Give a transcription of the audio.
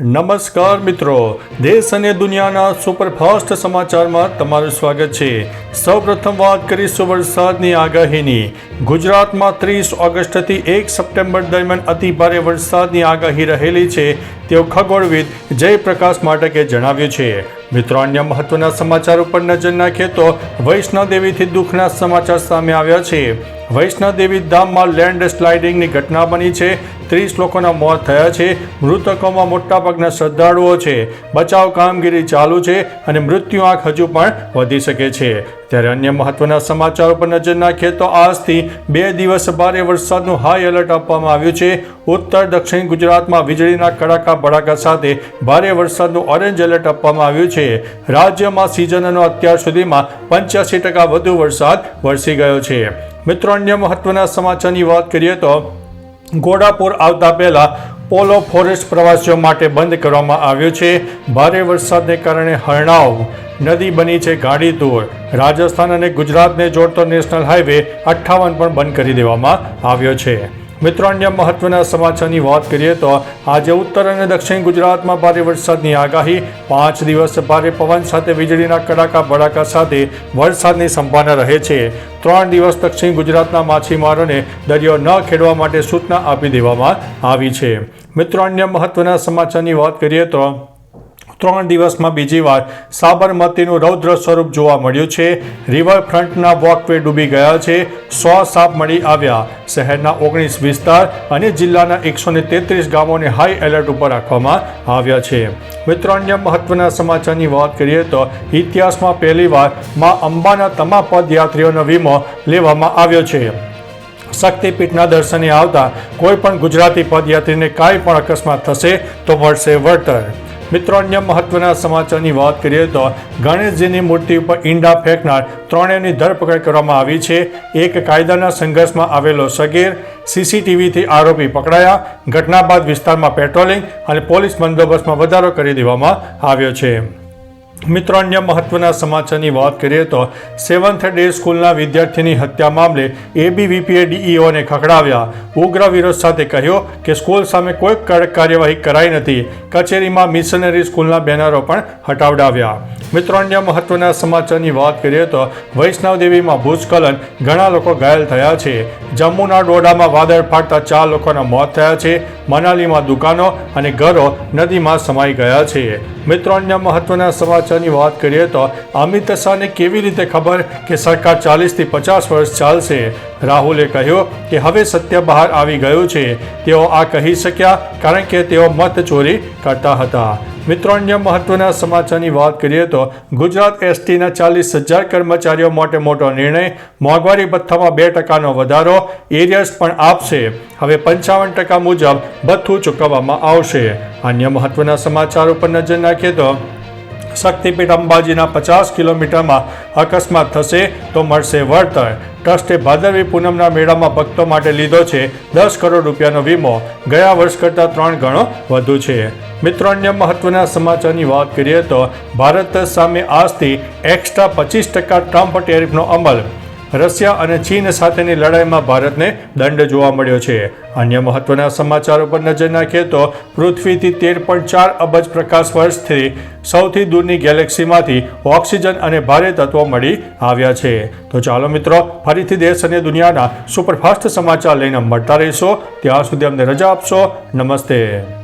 નમસ્કાર મિત્રો. દેશ અને દુનિયાના સુપરફાસ્ટ સમાચારમાં તમારું સ્વાગત છે. સૌપ્રથમ વાત કરીશું વરસાદની આગાહીની. ગુજરાતમાં ત્રીસ ઓગસ્ટથી એક સપ્ટેમ્બર દરમિયાન અતિ ભારે વરસાદની આગાહી રહેલી છે તેવું ખગોળવિદ જયપ્રકાશ માટકે જણાવ્યું છે. મિત્રો, અન્ય મહત્વના સમાચાર ઉપર નજર નાખીએ તો વૈષ્ણવદેવીથી દુઃખના સમાચાર સામે આવ્યા છે. વૈષ્ણોદેવી ધામમાં લેન્ડ સ્લાઇડિંગની ઘટના બની છે. ત્રીસ લોકોના મોત થયા છે. મૃતકોમાં મોટાભાગના શ્રદ્ધાળુઓ છે. બચાવ કામગીરી ચાલુ છે અને મૃત્યુ આંક હજુ પણ વધી શકે છે. ત્યારે અન્ય મહત્વના સમાચારો પર નજર નાખીએ તો આજથી બે દિવસ ભારે વરસાદનું હાઈ એલર્ટ આપવામાં આવ્યું છે. ઉત્તર, દક્ષિણ ગુજરાતમાં વીજળીના કડાકા, ભડાકા સાથે ભારે વરસાદનું ઓરેન્જ એલર્ટ આપવામાં આવ્યું છે. રાજ્યમાં સિઝનનો અત્યાર સુધીમાં પંચ્યાસી ટકા વધુ વરસાદ વરસી ગયો છે. મિત્રો, અન્ય મહત્વના સમાચારની વાત કરીએ તો ઘોડાપુર આવતા પહેલા પોલો ફોરેસ્ટ પ્રવાસીઓ માટે બંધ કરવામાં આવ્યો છે. ભારે વરસાદને કારણે હરણાવ. નદી બની છે ગાડી દૂર રાજસ્થાન અને ગુજરાતને જોડતો નેશનલ હાઈવે અઠ્ઠાવન પણ બંધ કરી દેવામાં આવ્યો છે. મિત્રો, અન્ય મહત્વના સમાચારની વાત કરીએ તો આજે ઉત્તર અને દક્ષિણ ગુજરાતમાં ભારે વરસાદની આગાહી. પાંચ દિવસ ભારે પવન સાથે વીજળીના કડાકા ભડાકા સાથે વરસાદની સંભાવના રહે છે. ત્રણ દિવસ દક્ષિણ ગુજરાતના માછીમારોને દરિયો ન ખેડવા માટે સૂચના આપી દેવામાં આવી છે. મિત્રો, અન્ય મહત્વના સમાચારની વાત કરીએ તો ત્રણ દિવસમાં બીજી વાર સાબરમતીનું રૌદ્ર સ્વરૂપ જોવા મળ્યું છે. રિવરફ્રન્ટના વોકવે ડૂબી ગયા છે. સો સાપ મળી આવ્યા. શહેરના ઓગણીસ વિસ્તાર અને જિલ્લાના એકસો ને તેત્રીસ ગામોને હાઈ એલર્ટ ઉપર રાખવામાં આવ્યા છે. મિત્રો, અન્ય મહત્વના સમાચારની વાત કરીએ તો ઇતિહાસમાં પહેલીવારમાં અંબાના તમામ પદયાત્રીઓનો વીમો લેવામાં આવ્યો છે. શક્તિપીઠના દર્શને આવતા કોઈ પણ ગુજરાતી પદયાત્રીને કાંઈ પણ અકસ્માત થશે તો મળશે વળતર. મિત્રો, અન્ય મહત્વના સમાચારની વાત કરીએ તો ગણેશજીની મૂર્તિ ઉપર ઈંડા ફેંકનાર ત્રણેયની ધરપકડ કરવામાં આવી છે. એક કાયદાના સંઘર્ષમાં આવેલો સગીર સીસીટીવીથી આરોપી પકડાયા. ઘટના બાદ વિસ્તારમાં પેટ્રોલિંગ અને પોલીસ બંદોબસ્તમાં વધારો કરી દેવામાં આવ્યો છે. મિત્રો, અન્ય મહત્વના સમાચારની વાત કરીએ તો સેવન્થ ડે સ્કૂલના વિદ્યાર્થીની હત્યા મામલે એબીવીપીએ ડીઈઓને ખખડાવ્યા. ઉગ્ર વિરોધ સાથે કહ્યું કે સ્કૂલ સામે કોઈ કડક કાર્યવાહી કરાઈ નથી. કચેરીમાં મિશનરી સ્કૂલના બેનરો પણ હટાવડાવ્યા. મિત્રો, અન્ય મહત્વના સમાચારની વાત કરીએ તો વૈષ્ણવદેવીમાં ભૂસ્ખલન, ઘણા લોકો ઘાયલ થયા છે. જમ્મુના ડોડામાં વાદળ ફાટતા ચાર લોકોના મોત થયા છે. મનાલીમાં દુકાનો અને ઘરો નદીમાં સમાઈ ગયા છે. મિત્રો, અન્ય મહત્વના સમાચારની વાત કરીએ તો અમિત શાહને કેવી રીતે ખબર કે સરકાર ચાલીસથી પચાસ વર્ષ ચાલશે? રાહુલે કહ્યું કે હવે સત્ય બહાર આવી ગયું છે. તેઓ આ કહી શક્યા કારણ કે તેઓ મત ચોરી કરતા હતા. મિત્રો, અન્ય મહત્વના સમાચારની વાત કરીએ તો ગુજરાત એસટીના ચાલીસ હજાર કર્મચારીઓ માટે મોટો નિર્ણય, મોંઘવારી ભથ્થામાં બે ટકાનો વધારો, એરિયર્સ પણ આપશે. હવે પંચાવન ટકા મુજબ ભથ્થું ચૂકવવામાં આવશે. અન્ય મહત્વના સમાચાર ઉપર નજર નાખીએ તો શક્તિપીઠ અંબાજીના પચાસ કિલોમીટરમાં અકસ્માત થશે તો મળશે વળતર. ટ્રસ્ટે ભાદરવી પૂનમના મેળામાં ભક્તો માટે લીધો છે દસ કરોડ રૂપિયાનો વીમો. ગયા વર્ષ કરતાં ત્રણ ગણો વધુ છે. મિત્રો, અન્ય મહત્વના સમાચારની વાત કરીએ તો ભારત સામે આજથી એક્સ્ટ્રા પચીસ ટકા ટ્રમ્પ ટેરિફનો અમલ. રશિયા અને ચીન સાથેની લડાઈમાં ભારતને દંડ જોવા મળ્યો છે. અન્ય મહત્વના સમાચાર ઉપર નજર નાખીએ તો પૃથ્વીથી તેર પોઈન્ટ ચાર અબજ પ્રકાશ વર્ષથી સૌથી દૂરની ગેલેક્સીમાંથી ઓક્સિજન અને ભારે તત્વો મળી આવ્યા છે. તો ચાલો મિત્રો, ફરીથી દેશ અને દુનિયાના સુપરફાસ્ટ સમાચાર લઈને મળતા રહીશો. ત્યાં સુધી અમને રજા આપશો. નમસ્તે.